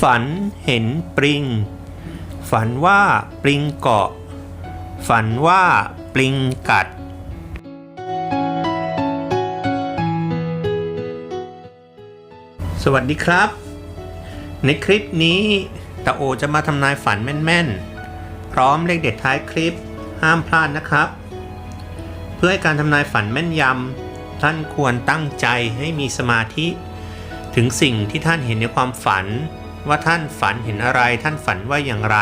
ฝันเห็นปริง ฝันว่าปริงเกาะ ฝันว่าปริงกัด สวัสดีครับ ในคลิปนี้ตาโอจะมาทำนายฝันแม่นๆ พร้อมเลขเด็ดท้ายคลิปห้ามพลาดนะครับ เพื่อให้การทำนายฝันแม่นยำท่านควรตั้งใจให้มีสมาธิถึงสิ่งที่ท่านเห็นในความฝัน ว่าท่านฝันเห็นอะไร ท่านฝันว่าอย่างไร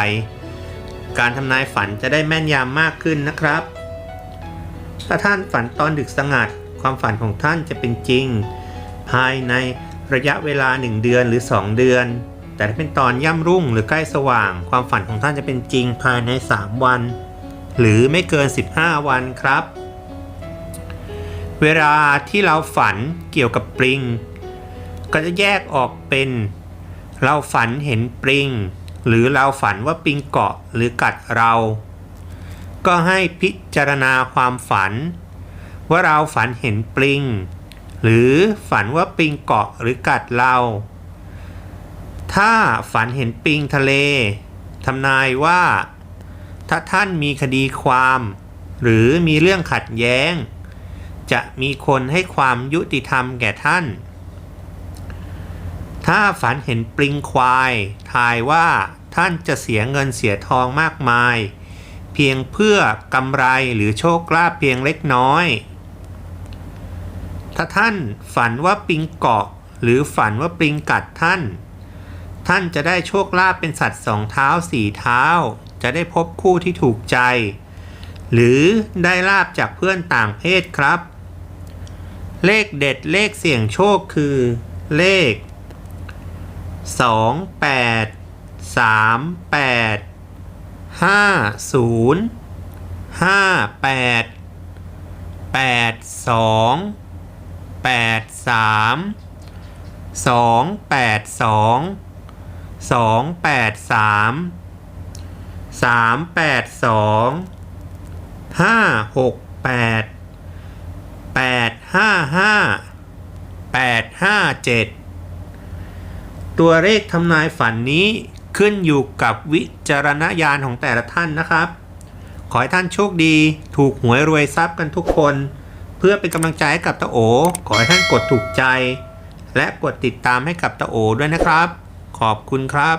การทำนายฝันจะได้แม่นยำมากขึ้นนะครับ ถ้าท่านฝันตอนดึกสงัด ความฝันของท่านจะเป็นจริง ภายในระยะเวลา 1 เดือนหรือ 2 เดือน แต่ถ้าเป็นตอนย่ำรุ่งหรือใกล้สว่าง ความฝันของท่านจะเป็นจริงภายใน 3 วัน หรือไม่เกิน 15 วันครับ เวลาที่เราฝันเกี่ยวกับปริง ก็จะแยกออกเป็น เราฝันเห็นปริง หรือเราฝันว่าปริงเกาะหรือกัดเรา ก็ให้พิจารณาความฝัน ว่าเราฝันเห็นปริง หรือฝันว่าปริงเกาะหรือกัดเรา ถ้าฝันเห็นปริงทะเลทำนายว่า ถ้าท่านมีคดีความ หรือมีเรื่องขัดแย้ง จะมีคนให้ความยุติธรรมแก่ท่าน ถ้าฝันเห็นปลิงควายทายว่าท่านจะเสียเงินเสียทองมากมาย เพียงเพื่อกำไรหรือโชคลาภเพียงเล็กน้อย ถ้าท่านฝันว่าปลิงเกาะ หรือฝันว่าปลิงกัดท่าน ท่านจะได้โชคลาภเป็นสัตว์สองเท้าสี่เท้า จะได้พบคู่ที่ถูกใจ หรือได้ลาบจากเพื่อนต่างเพศครับ เลขเด็ดเลขเสี่ยงโชคคือ เลข สองแปดสามแปดห้าศูนย์ห้าแปดแปดสองแปดสามสองแปดสองสองแปดสามสามแปดสองห้าหกแปดแปดห้าห้าแปดห้าเจ็ด ตัวเลขทำนายฝันนี้ขึ้นอยู่กับวิจารณญาณของแต่ละท่านนะครับ ขอให้ท่านโชคดี ถูกหวยรวยทรัพย์กันทุกคน เพื่อเป็นกำลังใจให้กับตาโอ ขอให้ท่านกดถูกใจ และกดติดตามให้กับตาโอด้วยนะครับ ขอบคุณครับ